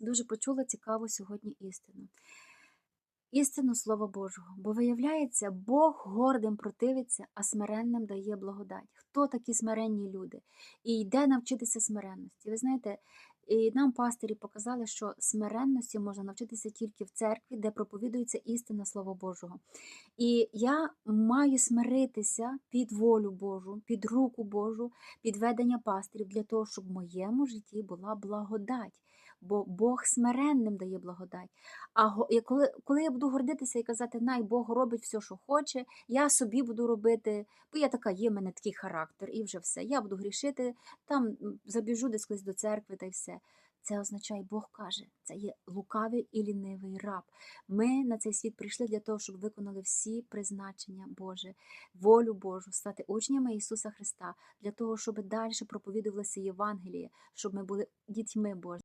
дуже почула цікаву сьогодні істину. Істину Слова Божого. Бо виявляється, Бог гордим противиться, а смиренним дає благодать. Хто такі смиренні люди? І йде навчитися смиренності. Ви знаєте, і нам пастирі показали, що смиренності можна навчитися тільки в церкві, де проповідується істина Слова Божого. І я маю смиритися під волю Божу, під руку Божу, під ведення пастирів для того, щоб в моєму житті була благодать. Бо Бог смиренним дає благодать. А коли, коли я буду гордитися і казати, най Бог робить все, що хоче, я собі буду робити, бо я така є, в мене такий характер, і вже все. Я буду грішити, там забіжу десь колись до церкви та й все. Це означає, Бог каже, це є лукавий і лінивий раб. Ми на цей світ прийшли для того, щоб виконали всі призначення Боже, волю Божу, стати учнями Ісуса Христа, для того, щоб далі проповідувалося Євангеліє, щоб ми були дітьми Божими.